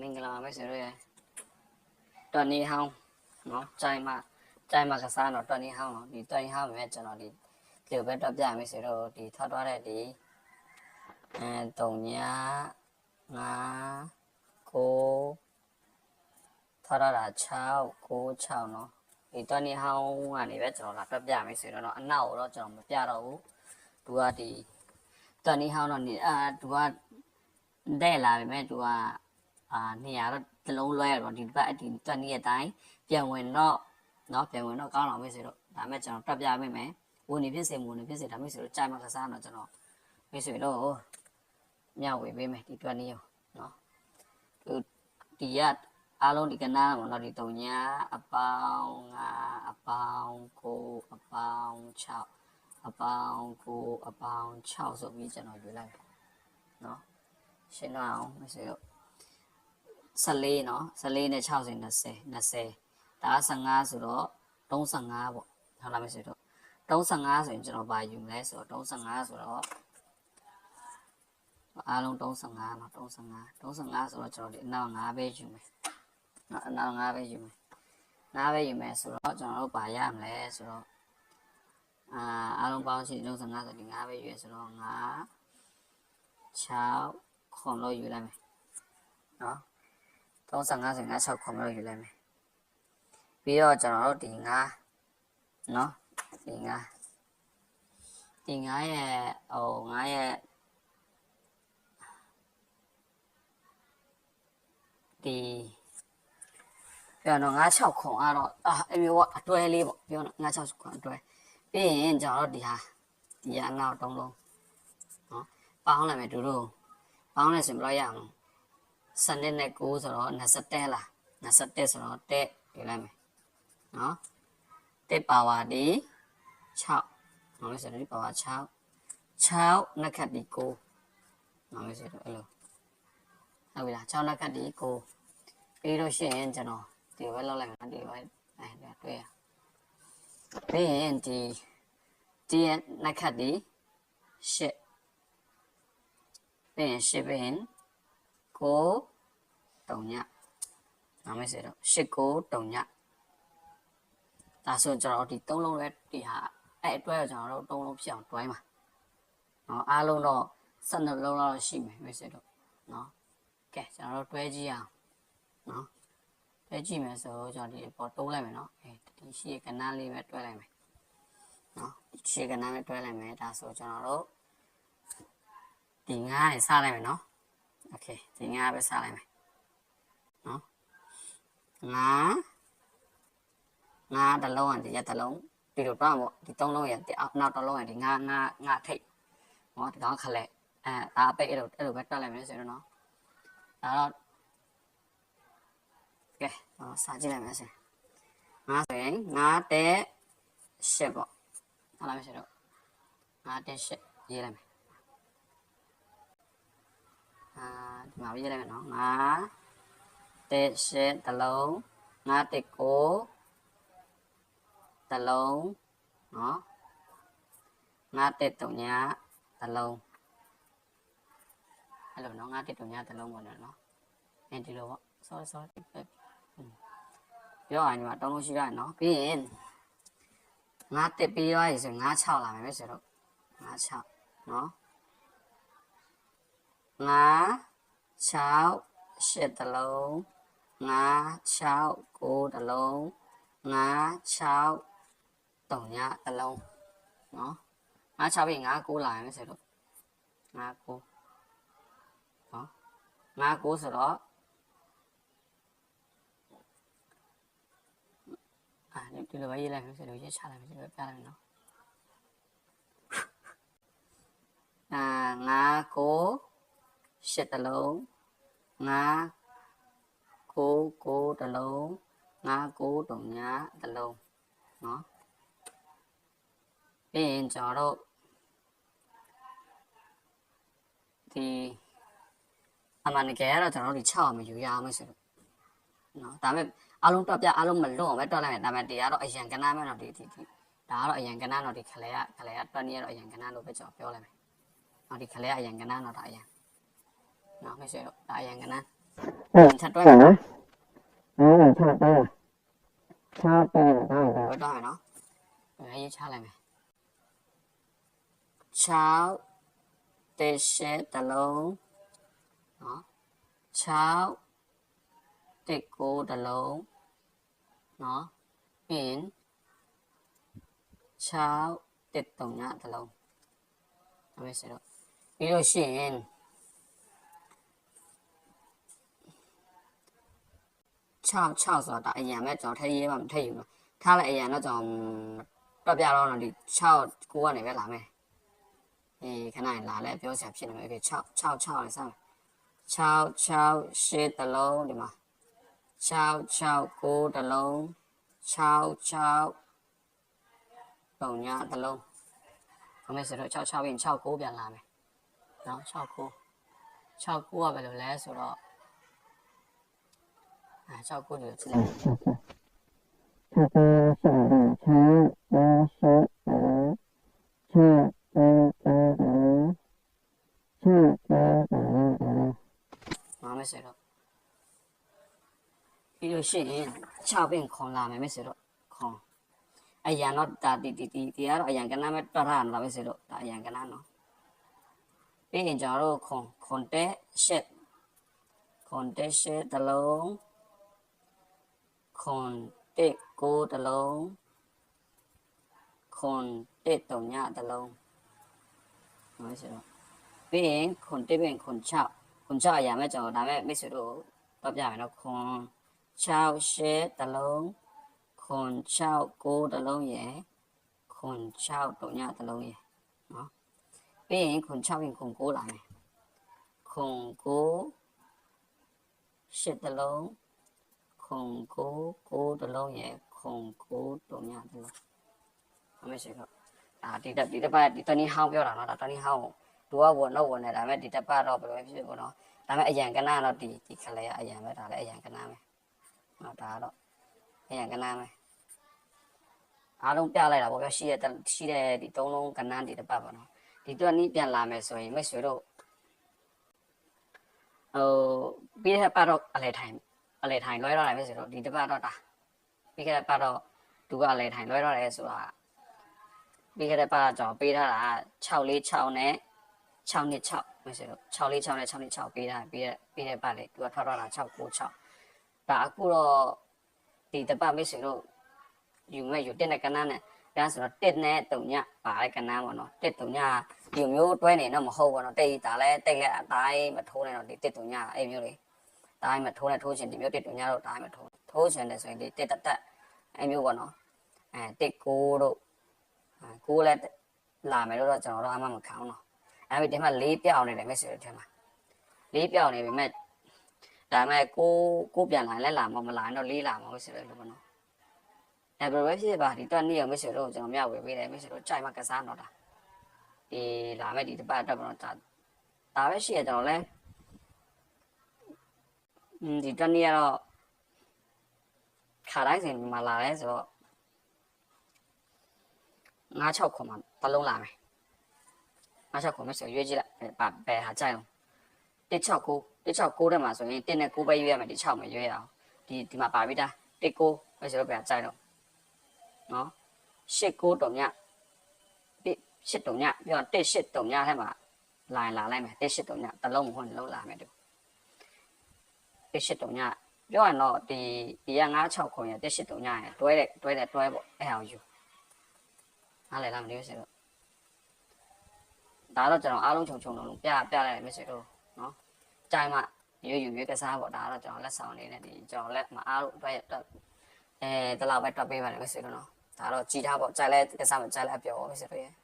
မင်္ဂလာပါမိတ်ဆွေတို့ရဲ့တော်နေဟောင်းနော်ကြိုင်မကြိုင်မကစားတော့တော်နေဟောင်းနော်ဒီတော်နေဟောင်းပဲကျွန်တော်ဒီဒီလိုပဲတော့ပြမိတ်ဆွေတို့ဒီထောက်သွားတဲ့ဒီအဲ3ည5 9ထောက်ရတာ6 9 6နော်ဒီတော်နေဟောင်းကနေပဲကျွန်တော်လာပြပြမိတ်ဆွေတို့နော်အနောက်တော့ကျွန်တော်မပြတော့ဘူးသူကဒီတော်နေဟောင်းတော့နေအာသူကတဲ့လာပြီမဲ့သူက အာနေရာတော့တစ်လုံးလွှဲရတော့ဒီဘက်အဒီတက်နေတဲ့အတိုင်းပြန်ဝင်တော့เนาะပြန်ဝင်တော့ကောင်းအောင်မေ့စေတော့ဒါမဲ့ကျွန်တော်တက်ပြမိမယ်ဝင်နေဖြစ်စေမဝင်နေဖြစ်စေဒါမေ့စေတော့ကြာမှကစားတော့ကျွန်တော်မေ့စေတော့မြောက်ဝေပေးမယ်ဒီတွက်နေရောเนาะသူဒီရအားလုံးဒီကနားမှာတော့ဒီ3ညာအပေါင်း5အပေါင်း9အပေါင်း6အပေါင်း9အပေါင်း6ဆိုပြီးကျွန်တော်ရွေးလိုက်မယ်เนาะရှင်းတော့အောင်မေ့စေတော့ 14เนาะ14နဲ့60 20 20ဒါက15ဆိုတော့35ပေါ့ဟုတ်လားမဆိုတော့35ဆိုရင်ကျွန်တော်ပါယူမလဲဆိုတော့35ဆိုတော့အားလုံး35เนาะ35 35ဆိုတော့ကျွန်တော်ဒီအနောက်5ပဲယူမယ်เนาะအနောက်5ပဲယူမယ်5ပဲယူမယ်ဆိုတော့ကျွန်တော်တို့ပါရမလဲဆိုတော့အာအားလုံးပေါင်းရှိ35ဆိုဒီ5ပဲယူရဆိုတော့5 6ခွန်လို့ယူလိုက်မယ်เนาะ 35ဆို56ခွန်မလို့ယူလိုက်မယ်ပြီးတော့ကျွန်တော်တို့ဒီ9เนาะဒီ9ဒီ9ရဲ့ဟို9ရဲ့ဒီပြောတော့96ခွန်ကတော့အာအမျိုးကအတွဲလေးပေါ့ပြောတော့96ခွန်အတွဲပြီးရင်ကျွန်တော်တို့ဒီဟာဒီဟာနောက်တုံးလုံးเนาะပေါင်းလိုက်မယ်တို့တို့ပေါင်းလိုက်ဆိုရင်ဘယ်လောက်ရအောင် စနစ်နဲ့9ဆိုတော့21လား21ဆိုတော့တက်ယူလိုက်မယ်နော်တက်ပါဝါဒီ6နော်ဆိုတော့ဒီပါဝါ6 6နှစ်ခတ်ဒီ9နော်ဆိုတော့အဲ့လိုဟုတ်ပြီလား6နှစ်ခတ်ဒီ9ပြီးတော့ရှရင်ကျွန်တော်ဒီဘက်လောက်လိုက်မယ်ဒီဘက်အဲတွေ့ရပြီးရင်ဒီဒီနှစ်ခတ်ဒီ8ပြီးရင်8ပြီးရင် ကိုတုံညနာမည်စေတော့ရှစ်ကိုတုံညဒါဆိုကျွန်တော်ဒီသုံးလုံးလဲဒီဟာအဲ့အတွဲတော့ကျွန်တော်တို့သုံးလုံးဖြစ်အောင်တွဲမှာနော်အားလုံးတော့12လုံးလောက်ရှိမယ်မစေတော့နော်ကဲကျွန်တော်တို့တွဲကြည့်အောင်နော်တွဲကြည့်မယ်ဆိုကျွန်တော်ဒီပေါ်တိုးလိုက်မယ်နော်အဲဒီရှိရကနန်းလေးပဲတွဲလိုက်မယ်နော်ဒီရှိရကနန်းပဲတွဲလိုက်မယ်ဒါဆိုကျွန်တော်တို့ဒီငါးနေစလိုက်မယ်နော် โอเคဒီငါပဲစားလိုက်မယ်နော်ငါငါတစ်လုံးကဒီရက်တစ်လုံးဒီလိုတော့ပေါ့ဒီသုံးလုံးရဒီနောက်တစ်လုံးရဒီငါငါငါထိတ်ဟောဒီကောင်ခလက်အဲဒါအပိတ်အဲ့လိုအဲ့လိုပဲတွက်လိုက်မယ်ဆိုတော့နော်ဒါတော့ကဲဟောစားကြည့်လိုက်မယ်ဆိုငါဆိုရင်ငါတဲ့ရှစ်ပေါ့ဟုတ်လားမရှိတော့ငါတဲ့ရှစ်ရေးလိုက်မယ် အာဒီမှာရေးလိုက်မယ်နော်ငါတက်ရှစ်တစ်လုံးငါတက်ကိုတစ်လုံးနော်ငါတက်တုံညာတစ်လုံးအဲ့လိုနော်ငါတက်တုံညာတစ်လုံးပေါ့နော်အဲဒီလိုပေါ့ sorry sorry ပြောရင်ဒီမှာတုံးလို့ရှိရတယ်နော်ပြီးရင်ငါတက်ပြီးသွားပြီဆိုငါ6လာမယ်ပဲဆိုတော့ငါ6နော် ငါ6ရှစ်တလုံးငါ6ကိုတလုံးငါ6တုံညတလုံးနော်ငါ6ပြီငါ9လာမယ်ဆိုတော့ငါ9နော်ငါ9ဆိုတော့အာဒီလိုပဲရေးလိုက်မယ်ဆိုတော့ရေးချလိုက်မယ်ဆိုတော့ပြလိုက်မယ်နော်အာငါ9 ရှစ်တလုံးငါကိုကိုတလုံးငါကိုတုံညာတလုံးเนาะပြီးရင်ကျွန်တော်တို့ဒီအမှန်တကယ်ကတော့ကျွန်တော်တို့ဒီ6အောင်မယူရအောင်မယ်ဆိုတော့เนาะဒါပေမဲ့အားလုံးတော့ပြအားလုံးမလွတ်အောင်ပဲတွက်လိုက်မယ်ဒါပေမဲ့ဒီကတော့အရန်ကနားမယ်တော့ဒီဒီဒီဒါကတော့အရန်ကနားတော့ဒီခလဲကခလဲကတွက်နေရတော့အရန်ကနားလို့ပဲကျွန်တော်ပြောလိုက်မယ်เนาะဒီခလဲကအရန်ကနားတော့ဒါအရန် နော်မရှိတော့ဒါအရင်ကနန်းထပ်တွဲဟုတ်မယ်နော်အဲ့ဒါချတော့ချတော့တော့တွဲတော့မယ်နော်အဲရေးချလိုက်မယ်6တက်ရှက်တစ်လုံးနော်6တက်ကိုတစ်လုံးနော်ပြီးရင်6တက်တုံညတစ်လုံးဒါပဲဆိုတော့ပြီးလို့ရှိရင် 6 6ဆိုတာဒါအရင်ပဲကျွန်တော်ထည့်ရေးမှမထည့်ယူတော့ထားလိုက်အရင်တော့ကျွန်တော်ပြပြတော့ဒီ6 9ကနေပဲလာမယ်အေးခဏလာလဲပြောစရာဖြစ်နေမယ် okay 6 6 6လေးစမ်း6 6 8တလုံးဒီမှာ6 6 9တလုံး6 6ပုံညာတလုံးခမဲဆိုတော့6 6ရင်6 9ပြန်လာမယ်နော်6 9 6 9ကဘယ်လိုလဲဆိုတော့ အဲ6 9ဒီလိုကြည့်လိုက်ချတော့ချတော့ချတော့ချတော့ချတော့ချတော့ချတော့မမဆိုတော့ပြီးလို့ရှိရင်6ပင်ခွန်လာမယ်မဆိုတော့ခွန်အရန်တော့ဒါတီတီတီတီကတော့အရန်ကနမဲ့တွတ်ထားတာမဆိုတော့ဒါအရန်ကနနော်ပြီးရင်ကျွန်တော်တို့ခွန်ခွန်တဲ့ရှက်ခွန်တဲ့ရှက်တ လုံးခွန်တဲ့ကိုတလုံးခွန်တဲ့တုံညတလုံးမဆိုတော့ပြီးရင်ခွန်တဲ့ပင်ခွန်6ခွန်6အရာမဲ့ကျွန်တော်ဒါမဲ့မိတ်ဆွေတို့တော့ပြမယ်နော်ခွန်6ရှဲတစ်လုံးခွန်6 9တစ်လုံးရယ်ခွန်6တုံညတစ်လုံးရယ်နော်ပြီးရင်ခွန်6ရင်ခွန်9လာမယ်ခွန်9ရှစ်တစ်လုံး ခွန်9 9တစ်လုံးရယ်ခွန်9တုံညတစ်လုံးအမေရှိတော့ဒါဒီတက်ဒီတက်ပါဒီတနည်းဟောင်းပြောတာနော်ဒါတနည်းဟောင်းသူကဝန်တော့ဝန်နေဒါမဲ့ဒီတက်ပါတော့ဘယ်လိုပဲဖြစ်ဖြစ်ပေါ့နော်ဒါပေမဲ့အရန်ကနာတော့ဒီဒီခလေးကအရန်ပဲဒါလည်းအရန်ကနာပဲဟောဒါကတော့အရန်ကနာပဲအားလုံးပြလိုက်တာပေါ့ဗျရှိတဲ့ရှိတဲ့ဒီသုံးလုံးကနန်းဒီတစ်ပတ်ပေါ့နော်ဒီတော့နီးပြန်လာမယ်ဆိုရင်မိတ်ဆွေတို့ဟိုပြီးတဲ့ပတ်တော့အလဲထိုင် အလဲထိုင်လွှဲတော့တယ်မိတ်ဆွေတို့ဒီတစ်ပတ်တော့ဒါပြီးခဲ့တဲ့ပတ်တော့သူကအလဲထိုင်လွှဲတော့တယ်ဆိုတာပြီးခဲ့တဲ့ပတ်ကကျွန်တော်ပေးထားတာ6လေး6နဲ့6နှစ်6မရှိတော့6လေး6နဲ့6နှစ်6ပေးတာပေးတဲ့ပေးတဲ့ပတ်လေသူကထောက်တော့တာ6 9 6ဒါအခုတော့ဒီတပတ်မိတ်ဆွေတို့ယူမဲ့ယူတက်တဲ့ကနန်းနဲ့ဒါဆိုတော့တက်နဲ့တုံညပါတဲ့ကနန်းပေါ့နော်တက်တုံညဒီမျိုးတွဲနေတော့မဟုတ်ဘူးနော်တိတ်ဒါလည်းတိတ်လည်းအတိုင်းမထိုးနဲ့တော့ဒီတက်တုံညအဲ့မျိုးလေ တိုင်းမထိုးနဲ့ထိုးချင်ဒီမျိုးတက်တုံညတော့တိုင်းမထိုးထိုးချင်တယ်ဆိုရင်ဒီတက်တက်တက်အဲ့မျိုးပေါ့နော်အဲတက်ကိုတို့အဲကိုလည်းလာမယ်လို့တော့ကျွန်တော်တို့အမှမခံဘူးနော်အဲ့ဒီဒီမှာလေးပြောင်းနေတယ်မက်ဆေ့ချ်ထဲမှာလေးပြောင်းနေပြီမဲ့ဒါပေမဲ့ကိုကိုပြန်လာလဲလာမမလာတော့လေးလာမှာမက်ဆေ့လို့ပေါ့နော်အဲ့ဘယ်လိုပဲဖြစ်ပါဒီတော့နေ့ရမက်ဆေ့လို့ကျွန်တော်မျှဝေပေးတယ်မက်ဆေ့လို့ကြိုက်မှကစားတော့တာဒီလာမဲ့ဒီတစ်ပတ်တော့ပေါ့နော်ဒါဒါပဲရှိရကျွန်တော်လဲอืม ဒီတော့နေ့ကတော့ခါတိုင်းစဉ်မှာလာလဲဆိုတော့9 6ခွန်မှာတစ်လုံးလာမယ်ငါချက်ခုမဆိုရွေးကြည့်လိုက်ဘာဘယ်ဟာကြိုက်အောင်169 169တက်မှာဆိုရင်1နဲ့9ပဲရွေးရမယ်ဒီ6မရွေးရအောင်ဒီဒီမှာပါပြီတာ19မဆိုတော့ဘယ်ဟာကြိုက်တော့နော်89တုံည1 8တုံညပြော1 8တုံညထဲမှာလာရင်လာလိုက်မယ်1 8တုံညတစ်လုံးမဟုတ်လုံးလာမယ်တူ 1 8တုံညပြောရင်တော့ဒီဒီက96ခုရ1 8တုံညရတွဲတဲ့တွဲတဲ့တွဲပေါ့အဲ့အောင်ယူနားလည်လားမသိဘူးဆိုတော့ဒါတော့ကျွန်တော်အားလုံးခြုံခြုံလုံးလုံးပြပြလိုက်မယ်ဆိုတော့နော်ကြိုင်မှရွေးယူရွေးကစားပေါ့ဒါတော့ကျွန်တော်လက်ဆောင်လေးနဲ့ဒီကျွန်တော်လက်မအားလို့အတွက်အတွက်အဲတလောက်ပဲတွက်ပေးပါလိမ့်မယ်ဆိုတော့နော်ဒါတော့ကြည်ထားပေါ့ကြိုင်လဲကစားမကြိုင်လဲအပြောပါမယ်ဆိုတော့